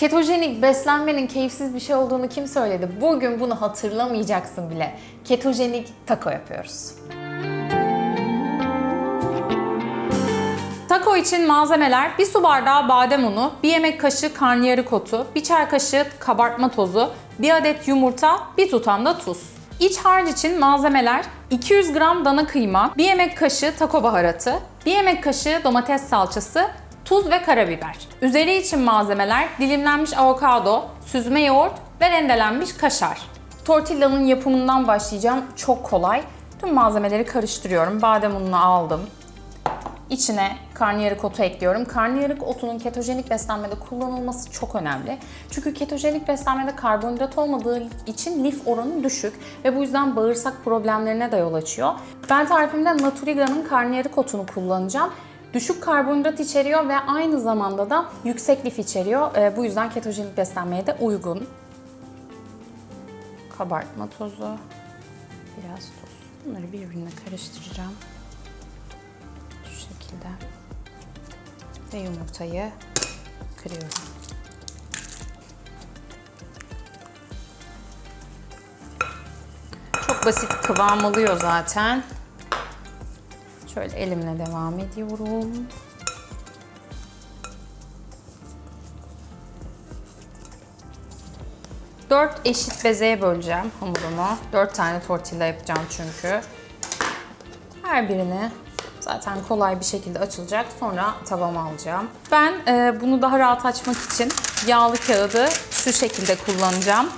Ketojenik beslenmenin keyifsiz bir şey olduğunu kim söyledi? Bugün bunu hatırlamayacaksın bile. Ketojenik taco yapıyoruz. Taco için malzemeler 1 su bardağı badem unu, 1 yemek kaşığı karnıyarık otu, 1 çay kaşığı kabartma tozu, 1 adet yumurta, 1 tutam da tuz. İç harç için malzemeler 200 gram dana kıyma, 1 yemek kaşığı taco baharatı, 1 yemek kaşığı domates salçası, tuz ve karabiber. Üzeri için malzemeler dilimlenmiş avokado, süzme yoğurt ve rendelenmiş kaşar. Tortillanın yapımından başlayacağım. Çok kolay. Tüm malzemeleri karıştırıyorum. Badem ununu aldım. İçine karnıyarık otu ekliyorum. Karnıyarık otunun ketojenik beslenmede kullanılması çok önemli. Çünkü ketojenik beslenmede karbonhidrat olmadığı için lif oranı düşük ve bu yüzden bağırsak problemlerine de yol açıyor. Ben tarifimde Naturiga'nın karnıyarık otunu kullanacağım. Düşük karbonhidrat içeriyor ve aynı zamanda da yüksek lif içeriyor. Ee, bu yüzden ketojenik beslenmeye de uygun. Kabartma tozu, biraz tuz. Bunları birbirine karıştıracağım şu şekilde ve yumurtayı kırıyorum. Çok basit kıvam alıyor zaten. Şöyle elimle devam ediyorum. Dört eşit bezeye böleceğim hamurumu. Dört tane tortilla yapacağım çünkü. Her birini zaten kolay bir şekilde açılacak. Sonra tavama alacağım. Ben e, bunu daha rahat açmak için yağlı kağıdı şu şekilde kullanacağım.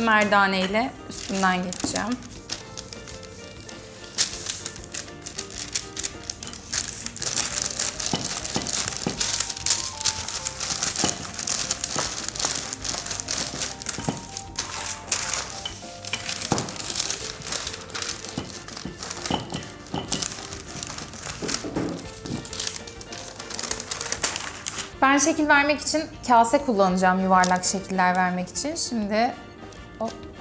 Merdane ile üstünden geçeceğim. Ben şekil vermek için kase kullanacağım yuvarlak şekiller vermek için. Şimdi hop.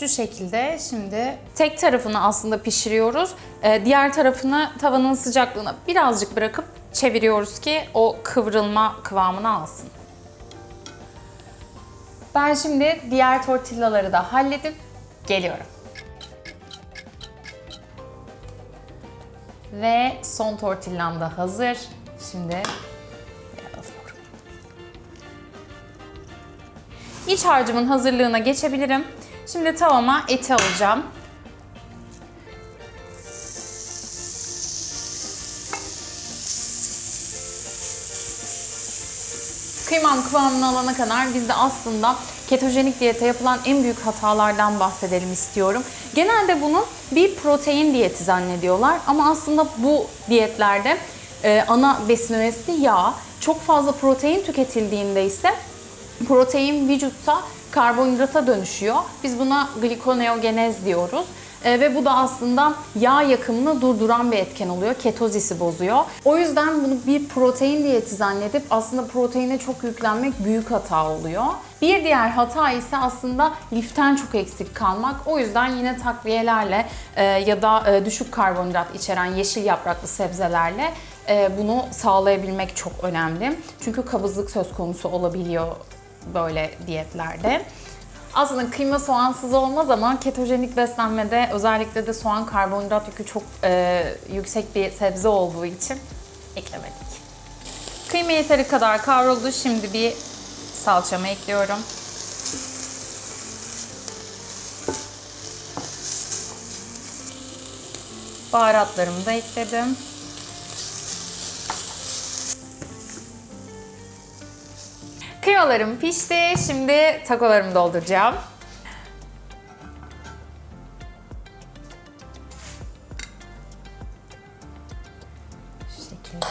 Şu şekilde şimdi tek tarafını aslında pişiriyoruz. Ee, diğer tarafını tavanın sıcaklığına birazcık bırakıp çeviriyoruz ki o kıvrılma kıvamını alsın. Ben şimdi diğer tortillaları da halledip geliyorum. Ve son tortillam da hazır. Şimdi. İç harcımın hazırlığına geçebilirim. Şimdi tavama eti alacağım. Kıymam kıvamını alana kadar biz de aslında ketojenik diyete yapılan en büyük hatalardan bahsedelim istiyorum. Genelde bunu bir protein diyeti zannediyorlar ama aslında bu diyetlerde e, ana besin öğesi yağ. Çok fazla protein tüketildiğinde ise protein vücutta karbonhidrata dönüşüyor. Biz buna glikoneogenez diyoruz. E, ve bu da aslında yağ yakımını durduran bir etken oluyor. Ketozisi bozuyor. O yüzden bunu bir protein diyeti zannedip aslında proteine çok yüklenmek büyük hata oluyor. Bir diğer hata ise aslında liften çok eksik kalmak. O yüzden yine takviyelerle e, ya da e, düşük karbonhidrat içeren yeşil yapraklı sebzelerle e, bunu sağlayabilmek çok önemli. Çünkü kabızlık söz konusu olabiliyor böyle diyetlerde. Aslında kıyma soğansız olmaz ama ketojenik beslenmede özellikle de soğan karbonhidrat yükü çok e, yüksek bir sebze olduğu için eklemedik. Kıyma yeteri kadar kavruldu. Şimdi bir salçamı ekliyorum. Baharatlarımı da ekledim. Kıymalarım pişti. Şimdi takolarımı dolduracağım. Şu şekilde.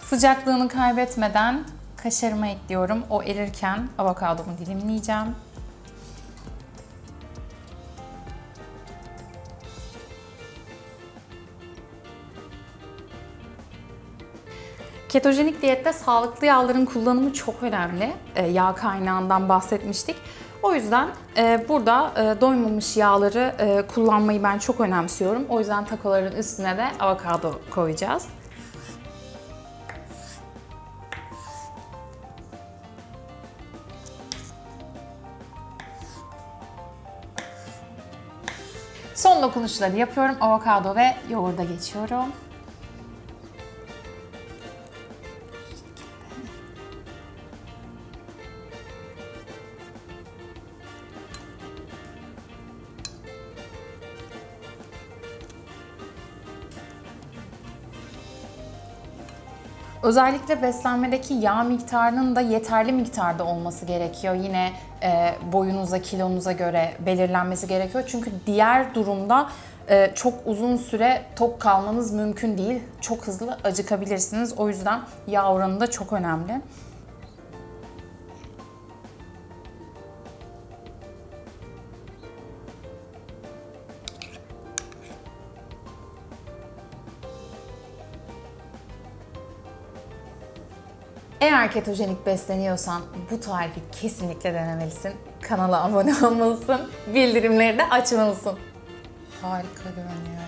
Sıcaklığını kaybetmeden Kaşarımı ekliyorum. O erirken avokadomu dilimleyeceğim. Ketojenik diyette sağlıklı yağların kullanımı çok önemli. Ee, yağ kaynağından bahsetmiştik. O yüzden e, burada e, doymamış yağları e, kullanmayı ben çok önemsiyorum. O yüzden takoların üstüne de avokado koyacağız. Son dokunuşları yapıyorum. Avokado ve yoğurda geçiyorum. Özellikle beslenmedeki yağ miktarının da yeterli miktarda olması gerekiyor. Yine e, boyunuza, kilonuza göre belirlenmesi gerekiyor. Çünkü diğer durumda e, çok uzun süre tok kalmanız mümkün değil. Çok hızlı acıkabilirsiniz. O yüzden yağ oranı da çok önemli. Eğer ketojenik besleniyorsan bu tarifi kesinlikle denemelisin. Kanala abone olmalısın. Bildirimleri de açmalısın. Harika görünüyor.